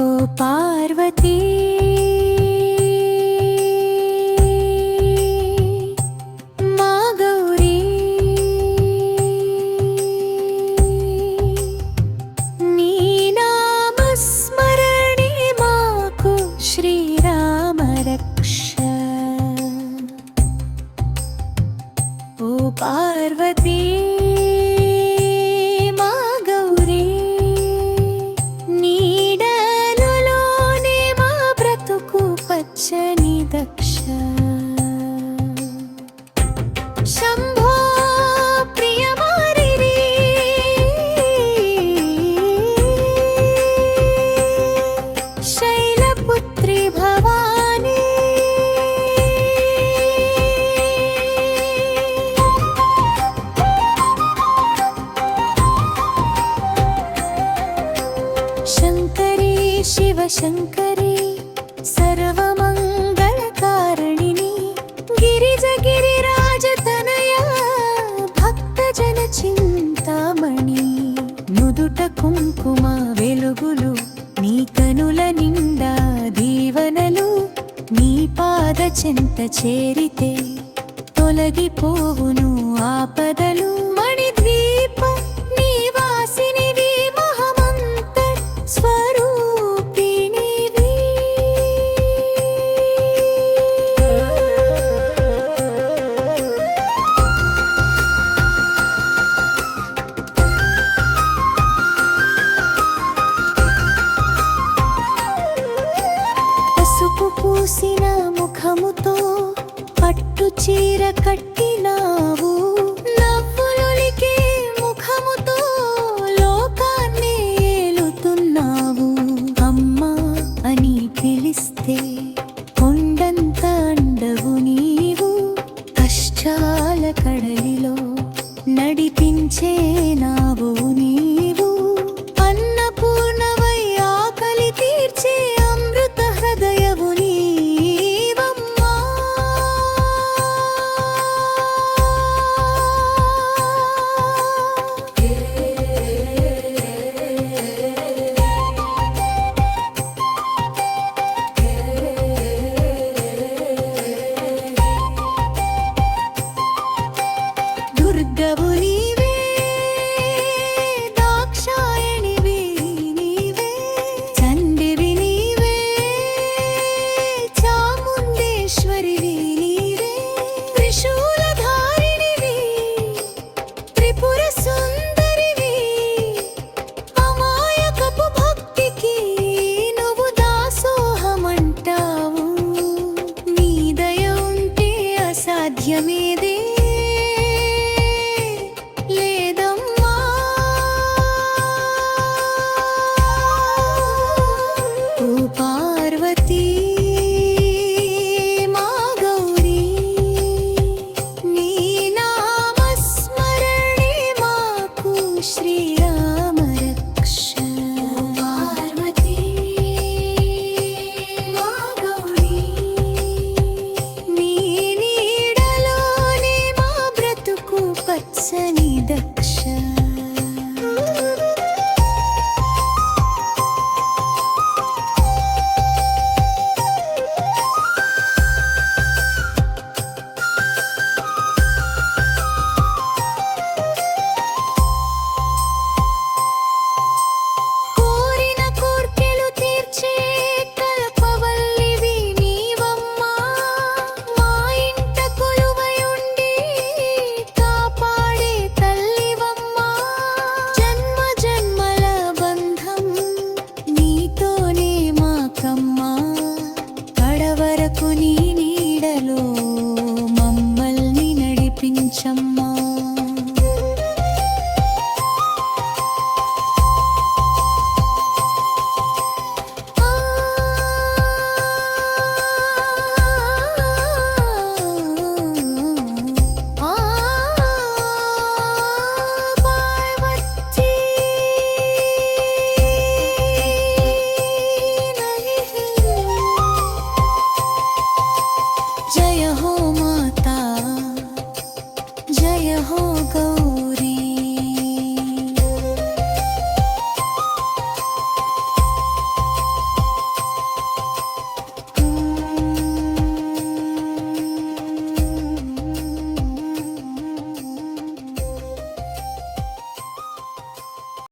ओ पार्वती। मा गौरी। नीनामस्मरणे मा को श्रीराम रक्षू पार्वती। పచ్చని దక్ష శంభో ప్రియమారిరి శైలపుత్రి భవానీ. శంకరీ శివశంకరీ సర్వమంగళకారిణి కుంకుమ వెలుగులు నీ కనుల నిండా దీవనలు నీ పాద చెంత చేరితే తొలగిపోవును ఆపదలు. മധ്യമേത 你的